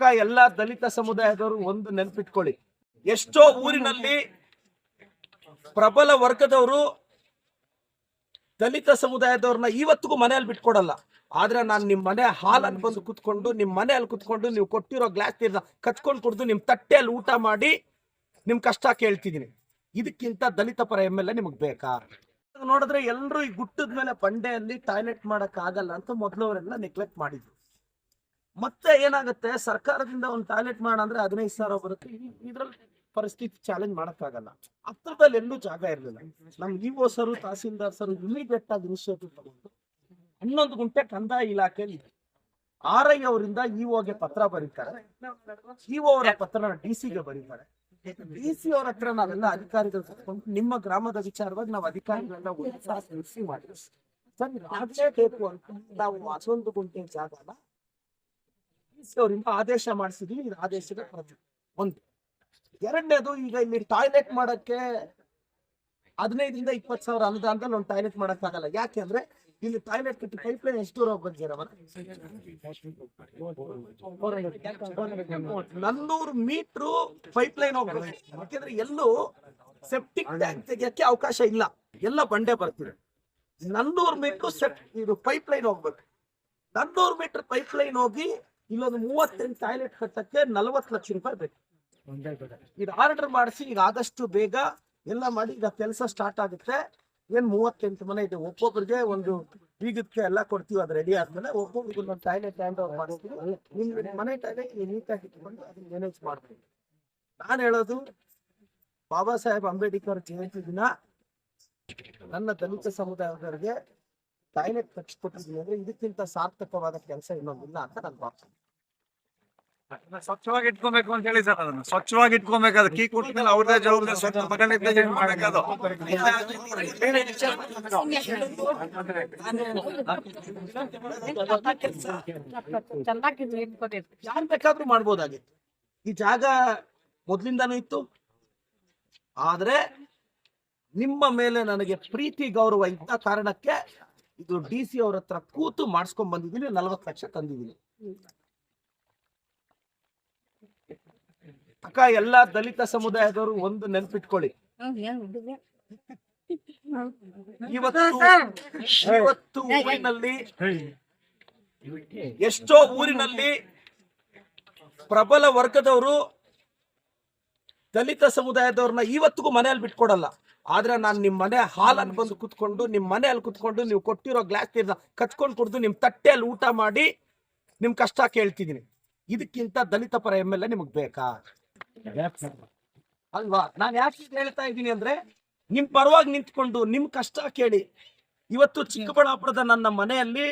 ಅಕ್ಕ ಎಲ್ಲಾ ದಲಿತ ಸಮುದಾಯದವರು ಒಂದು ನೆನ್ಪಿಟ್ಕೊಳ್ಳಿ. ಎಷ್ಟೋ ಊರಿನಲ್ಲಿ ಪ್ರಬಲ ವರ್ಗದವರು ದಲಿತ ಸಮುದಾಯದವ್ರನ್ನ ಇವತ್ತಿಗೂ ಮನೆಯಲ್ಲಿ ಬಿಟ್ಕೊಡಲ್ಲ. ಆದ್ರೆ ನಾನು ನಿಮ್ಮ ಮನೆ ಹಾಲನ್ನು ಬಂದು ಕುತ್ಕೊಂಡು ನಿಮ್ಮ ಮನೆಯಲ್ಲಿ ಕುತ್ಕೊಂಡು ನೀವು ಕೊಟ್ಟಿರೋ ಗ್ಲಾಸ್ ನೀರ್ನ ಕತ್ಕೊಂಡು ಕುಡಿದು ನಿಮ್ ತಟ್ಟೆಯಲ್ಲಿ ಊಟ ಮಾಡಿ ನಿಮ್ ಕಷ್ಟ ಕೇಳ್ತಿದೀನಿ ಇದಕ್ಕಿಂತ ದಲಿತ ಪರ ಎಂ ಎಲ್ ಎ ನಿಮಗ್ ಬೇಕಾ? ನೋಡಿದ್ರೆ ಎಲ್ಲರೂ ಈ ಗುಟ್ಟದ ಮೇಲೆ ಬಂಡೆಯಲ್ಲಿ ಟಾಯ್ಲೆಟ್ ಮಾಡಕ್ ಆಗಲ್ಲ ಅಂತ ಮೊದಲವರೆಲ್ಲ ನೆಗ್ಲೆಕ್ಟ್ ಮಾಡಿದ್ರು. ಮತ್ತೆ ಏನಾಗುತ್ತೆ? ಸರ್ಕಾರದಿಂದ ಒಂದು ಟಾಯ್ಲೆಟ್ ಮಾಡಂದ್ರೆ ಹದಿನೈದು ಸಾವಿರ ಬರುತ್ತೆ. ಇದ್ರಲ್ಲಿ ಪರಿಸ್ಥಿತಿ ಚಾಲೆಂಜ್ ಮಾಡಕ್ಕಾಗಲ್ಲ. ಹತ್ರದಲ್ಲಿ ಎಲ್ಲೂ ಜಾಗ ಇರಲಿಲ್ಲ. ನಮ್ EO sir, tahsildar sir immediate ಆಗಿ ಇನಿಷಿಯೇಟಿವ್ ತಗೊಂಡು ಹನ್ನೊಂದು ಗುಂಟೆ ಕಂದಾಯ ಇಲಾಖೆಯಲ್ಲಿ ಆರ್ ಐ ಅವರಿಂದ ಇಒಗೆ ಪತ್ರ ಬರೀತಾರೆ. ಇಒ ಅವರ ಪತ್ರನ ಡಿ ಸಿಗೆ ಬರೀತಾರೆ. ಡಿ ಸಿ ಅವ್ರ ಹತ್ರ ನಾವೆಲ್ಲ ಅಧಿಕಾರಿಗಳು ಕೂತ್ಕೊಂಡು ನಿಮ್ಮ ಗ್ರಾಮದ ವಿಚಾರವಾಗಿ ನಾವು ಅಧಿಕಾರಿಗಳನ್ನ ನಿಲ್ಲಿಸಿ ಮಾಡಿದ್ವಿ. ಸರ್ ಬೇಕು ಅಂತ ನಾವು ಅದೊಂದು ಗುಂಟೆ ಜಾಗ ಅವರಿಂದ ಆದೇಶ ಮಾಡಿಸಿದ್ವಿ ಇದು ಆದೇಶದ ಪ್ರತಿ ಒಂದು. ಎರಡನೇದು ಈಗ ಇಲ್ಲಿ ಟಾಯ್ಲೆಟ್ ಮಾಡಕ್ಕೆ ಹದಿನೈದರಿಂದ ಇಪ್ಪತ್ತು ಸಾವಿರ ಅನುದಾನದಲ್ಲಿ ಒಂದು ಟಾಯ್ಲೆಟ್ ಮಾಡಕ್ ಆಗಲ್ಲ ಯಾಕೆಂದ್ರೆ ಇಲ್ಲಿ ಟಾಯ್ಲೆಟ್ ಕಟ್ಟಿ ಪೈಪ್ ಲೈನ್ ಎಷ್ಟು ದೂರ ಹೋಗ್ಬೇಕು ನನ್ನೂರು ಮೀಟ್ರು ಪೈಪ್ ಲೈನ್ ಹೋಗ್ಬೇಕು. ಯಾಕೆಂದ್ರೆ ಎಲ್ಲೂ ಸೆಪ್ಟಿಕ್ ಟ್ಯಾಂಕ್ ತೆಗಿಯಕ್ಕೆ ಅವಕಾಶ ಇಲ್ಲ. ಎಲ್ಲ ಬಂಡೆ ಬರ್ತಿದೆ. ನನ್ನೂರು ಮೀಟ್ರು ಸೆಪ್ ಇದು ಪೈಪ್ ಲೈನ್ ಹೋಗ್ಬೇಕು. ನನ್ನೂರು ಮೀಟರ್ ಪೈಪ್ ಲೈನ್ ಹೋಗಿ ಇಲ್ಲೊಂದು ಮೂವತ್ತೆಂಟು ಟಾಯ್ಲೆಟ್ ಕಟ್ಟಕ್ಕೆ ನಲವತ್ತು ಲಕ್ಷ ರೂಪಾಯಿ ಬೇಕು. ಇದು ಆರ್ಡರ್ ಮಾಡಿಸಿ ಈಗ ಆದಷ್ಟು ಬೇಗ ಎಲ್ಲ ಮಾಡಿ ಈಗ ಕೆಲಸ ಸ್ಟಾರ್ಟ್ ಆಗುತ್ತೆ. ಏನ್ ಮೂವತ್ತೆಂಟು ಮನೆ ಇದೆ ಒಬ್ಬೊಬ್ಬರಿಗೆ ಒಂದು ಬೀಗಕ್ಕೆ ಎಲ್ಲ ಕೊಡ್ತೀವಿ, ಅದು ರೆಡಿ ಆದ್ಮೇಲೆ ಒಬ್ಬೊಬ್ರಿಗೆ ಒಂದು ಟಾಯ್ಲೆಟ್ ಹ್ಯಾಂಡ್ ಓವರ್ ಮಾಡಿಸ್ತೀವಿ. ನಿಮ್ ಮನೆ ಟಾಯ್ಲೆಟ್ ನೀಟಾಗಿ ಇಟ್ಕೊಂಡು ಅದನ್ನ ಮ್ಯಾನೇಜ್ ಮಾಡ್ತೀವಿ. ನಾನು ಹೇಳೋದು, ಬಾಬಾ ಸಾಹೇಬ್ ಅಂಬೇಡ್ಕರ್ ಜಯಂತಿ ದಿನ ನನ್ನ ದಲಿತ ಸಮುದಾಯದವರಿಗೆ ಟಾಯ್ಲೆಟ್ ಕಟ್ಸ್ಕೊಟ್ಟಿದ್ದೀನಿ ಅಂದ್ರೆ ಇದಕ್ಕಿಂತ ಸಾರ್ಥಕವಾದ ಕೆಲಸ ಇನ್ನೊಂದಿಲ್ಲ ಅಂತ ನನ್ ಭಾವಿಸ್ತೀನಿ ಸ್ವಚ್ಛವಾಗಿ ಇಟ್ಕೊಬೇಕು ಅಂತ ಹೇಳಿ ಸರ್ ಅದನ್ನ. ಸ್ವಚ್ಛವಾಗಿ ಇಟ್ಕೊಬೇಕು ಅದು ಕೀ ಅವ್ರದೇ ಜವಾಬ್ದಾರಿ ಸ್ವಚ್ಛ ಮಾಡಕ್ಕದು ಇಟ್ಕೊಂಡಿರ್ತೀವಿ ಯಾರು ಬೇಕಾದ್ರೂ ಮಾಡ್ಬೋದಾಗಿತ್ತು. ಈ ಜಾಗ ಮೊದ್ಲಿಂದಾನು ಇತ್ತು. ಆದ್ರೆ ನಿಮ್ಮ ಮೇಲೆ ನನಗೆ ಪ್ರೀತಿ ಗೌರವ ಇದ್ದ ಕಾರಣಕ್ಕೆ ಇದು ಡಿ ಸಿ ಅವ್ರ ಹತ್ರ ಕೂತು ಮಾಡಿಸ್ಕೊಂಡ್ ಬಂದಿದ್ದೀನಿ ನಲ್ವತ್ತು ಲಕ್ಷ ತಂದಿದ್ದೀನಿ. ಅಕ್ಕ ಎಲ್ಲಾ ದಲಿತ ಸಮುದಾಯದವರು ಒಂದು ನೆನ್ಪಿಟ್ಕೊಳ್ಳಿ. ಇವತ್ತು ಇವತ್ತು ಊರಿನಲ್ಲಿ ಎಷ್ಟೋ ಊರಿನಲ್ಲಿ ಪ್ರಬಲ ವರ್ಗದವರು ದಲಿತ ಸಮುದಾಯದವ್ರನ್ನ ಇವತ್ತಿಗೂ ಮನೆಯಲ್ಲಿ ಬಿಟ್ಕೊಡಲ್ಲ. ಆದ್ರೆ ನಾನು ನಿಮ್ ಮನೆ ಹಾಲಲ್ಲಿ ಬಂದು ಕುತ್ಕೊಂಡು ನಿಮ್ ಮನೆಯಲ್ಲಿ ಕುತ್ಕೊಂಡು ನೀವು ಕೊಟ್ಟಿರೋ ಗ್ಲಾಸ್ ನೀರ್ನ ಕತ್ಕೊಂಡು ಕುಡಿದು ನಿಮ್ ತಟ್ಟೆಯಲ್ಲಿ ಊಟ ಮಾಡಿ ನಿಮ್ ಕಷ್ಟ ಕೇಳ್ತಿದ್ದೀನಿ. ಇದಕ್ಕಿಂತ ದಲಿತ ಪರ ಎಂ ಎಲ್ ಎ ನಿಮಗ್ ಬೇಕಾ? ಅಲ್ವಾ? ನಾನು ಯಾಕೆ ಹೇಳ್ತಾ ಇದ್ದೀನಿ ಅಂದ್ರೆ ನಿಮ್ ಪರವಾಗಿ ನಿಂತ್ಕೊಂಡು ನಿಮ್ ಕಷ್ಟ ಕೇಳಿ. ಇವತ್ತು ಚಿಕ್ಕಬಳ್ಳಾಪುರದ ನನ್ನ ಮನೆಯಲ್ಲಿ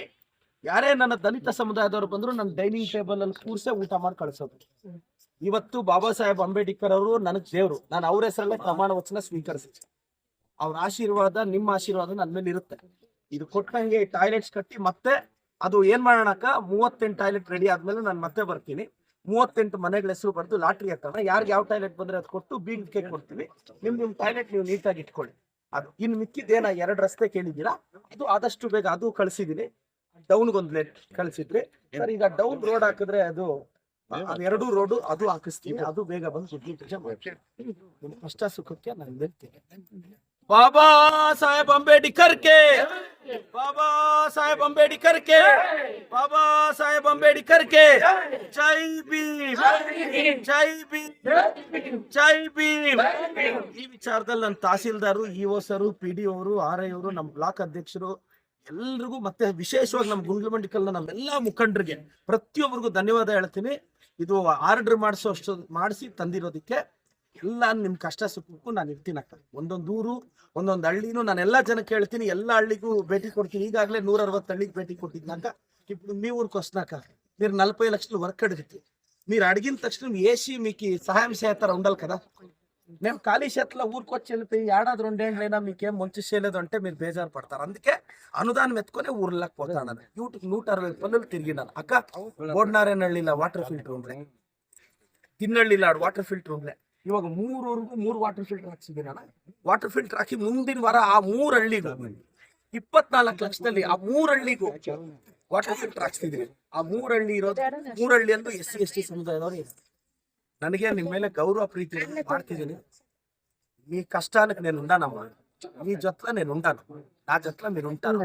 ಯಾರೇ ನನ್ನ ದಲಿತ ಸಮುದಾಯದವರು ಬಂದ್ರು ನನ್ನ ಡೈನಿಂಗ್ ಟೇಬಲ್ ಅಲ್ಲಿ ಕೂರ್ಸೆ ಊಟ ಮಾಡಿ ಕಳಿಸೋದು. ಇವತ್ತು ಬಾಬಾ ಸಾಹೇಬ್ ಅಂಬೇಡ್ಕರ್ ಅವರು ನನಗ್ ದೇವ್ರು. ನಾನು ಅವ್ರ ಹೆಸರಲ್ಲೇ ಪ್ರಮಾಣ ವಚನ ಸ್ವೀಕರಿಸಿದೆ. ಅವ್ರ ಆಶೀರ್ವಾದ, ನಿಮ್ಮ ಆಶೀರ್ವಾದ ನನ್ನ ಮೇಲೆ ಇರುತ್ತೆ. ಇದು ಕೊಟ್ಟಂಗೆ ಟಾಯ್ಲೆಟ್ಸ್ ಕಟ್ಟಿ ಮತ್ತೆ ಅದು ಏನ್ ಮಾಡೋಣಕ್ಕ? ಮೂವತ್ತೆಂಟು ಟಾಯ್ಲೆಟ್ ರೆಡಿ ಆದ್ಮೇಲೆ ನಾನು ಮತ್ತೆ ಬರ್ತೀನಿ. ಮೂವತ್ತೆಂಟು ಮನೆಗಳ ಹೆಸರು ಬರ್ದು ಲಾಟ್ರಿ ಹಾಕೋಣ ಯಾರಿಗೆ ಯಾವ ಟಾಯ್ಲೆಟ್ ಬಂದ್ರೆ ಅದು ಕೊಟ್ಟು ಬೀಗಕ್ಕೆ ಕೊಡ್ತೀವಿ ನಿಮ್ ನಿಮ್ ಟಾಯ್ಲೆಟ್ ನೀವು ನೀಟಾಗಿ ಇಟ್ಕೊಳ್ಳಿ. ಅದು ಇನ್ನು ಮಿಕ್ಕಿದ್ದೇನ ಎರಡು ರಸ್ತೆ ಕೇಳಿದ್ದೀರಾ? ಅದು ಆದಷ್ಟು ಬೇಗ ಅದು ಕಳ್ಸಿದೀನಿ. ಡೌನ್ ಒಂದು ಲೆಟ್ ಕಳಿಸಿದ್ರಿ. ಸರ್, ಈಗ ಡೌನ್ ರೋಡ್ ಹಾಕಿದ್ರೆ ಅದು ಎರಡೂ ರೋಡು ಅದು ಹಾಕಿಸ್ತೀನಿ. ಅದು ಬೇಗ ಬಂದು ಸುದ್ದಿ ಕಷ್ಟ ಸುಖಕ್ಕೆ ನಾನು ನಿಲ್ತೀನಿ. ಬಾಬಾ ಸಾಹೇಬ್ ಅಂಬೇಡ್ಕರ್ ಕೆ. ಬಾಬಾ ಸಾಹೇಬ್ ಅಂಬೇಡ್ಕರ್ ಕೆ. ಬಾಬಾ ಸಾಹೇಬ್ ಅಂಬೇಡ್ಕರ್ ಕೆ. ಜೈ ಭೀಮ್. ಜೈ ಭೀಮ್. ಜೈ ಭೀಮ್. ಈ ವಿಚಾರದಲ್ಲಿ ನನ್ನ tahsildar, EO sir, P D ಅವರು, ಆರ್ ಐ ಅವರು ನಮ್ಮ ಬ್ಲಾಕ್ ಅಧ್ಯಕ್ಷರು ಎಲ್ರಿಗೂ ಮತ್ತೆ ವಿಶೇಷವಾಗಿ ನಮ್ಮ ಗುಂಡ್ಲಮಂಡಿಕಲ್ನ ನಮ್ಮೆಲ್ಲಾ ಮುಖಂಡರಿಗೆ ಪ್ರತಿಯೊಬ್ಬರಿಗೂ ಧನ್ಯವಾದ ಹೇಳ್ತೀನಿ. ಇದು ಆರ್ಡರ್ ಮಾಡಿಸೋ ಅಷ್ಟು ಮಾಡಿಸಿ ತಂದಿರೋದಕ್ಕೆ ಎಲ್ಲ ನಿಮ್ ಕಷ್ಟ ಸುಖಕ್ಕೂ ನಾನು ಇರ್ತೀನಿ ಅಕ್ಕ ಒಂದೊಂದು ಊರು ಒಂದೊಂದು ಹಳ್ಳಿನೂ ನಾನು ಎಲ್ಲಾ ಜನಕ್ಕೆ ಹೇಳ್ತೀನಿ ಎಲ್ಲ ಹಳ್ಳಿಗೂ ಭೇಟಿ ಕೊಡ್ತೀನಿ ಈಗಾಗಲೇ ನೂರ ಅರವತ್ತು ಹಳ್ಳಿಗೆ ಭೇಟಿ ಕೊಟ್ಟಿದ್ನಾಕ ఇప్పుడు మీ ఊరికి వస్తున్నాక మీరు నలభై లక్షలు వర్క్ అడిగితే మీరు అడిగిన తక్షణం ఏసీ మీకు సహాయం చేస్తారా ఉండాలి కదా నేను ఖాళీ చేతిలో ఊరికి వచ్చి వెళ్ళిపోయి ఏడాది రెండేళ్ళైనా మీకేం మంచి చేయలేదు అంటే మీరు బేజారు పడతారు అందుకే అనుదానం ఎత్తుకొని ఊర్లోకి పోతాను యూట్యూబ్ నూట అరవై పనులు తిరిగినాను అక్క ಬೋಡ್ನಾರೇನಹಳ್ಳಿಲ ವಾಟರ್ ಫಿಲ್ಟರ್ ಉಂಡ್ರೆ ತಿನ್ನಳ್ಳಿಲ್ಲ ವಾಟರ್ ಫಿಲ್ಟರ್ ಉಂಡ್ರೆ ಇವಾಗ ಮೂರವರೆಗೂ ಮೂರು ವಾಟರ್ ಫಿಲ್ಟರ್ ಹಾಕ್ಸಿದ್ದೀನಿ ಅಣ್ಣ ವಾಟರ್ ಫಿಲ್ಟರ್ ಹಾಕಿ ಮುಂದಿನ ವಾರ ಆ ಮೂರು ಹಳ್ಳಿಗೂ ಇಪ್ಪತ್ನಾಲ್ಕು ಲಕ್ಷದಲ್ಲಿ ಆ ಮೂರು ಹಳ್ಳಿಗೂ ವಾಟರ್ ಫಿಲ್ಟರ್ ಹಾಕ್ಸ್ತಿದೀನಿ ಆ ಮೂರಹಳ್ಳಿ ಇರೋದು ಮೂರಹಳ್ಳಿಯಲ್ಲೂ ಎಸ್ ಸಿ ಎಸ್ ಟಿ ಸಮುದಾಯದವರು ಇದ್ದಾರೆ. ನನಗೆ ನಿಮ್ಮ ಮೇಲೆ ಗೌರವ ಪ್ರೀತಿ ಇರೋದು ಮಾಡ್ತಿದ್ದೀನಿ మీ కష్టానికి నేను ఉన్నానమ్మా మీ జొత్త నేను ఉంటాను నా జొత్త మీరు ఉంటాను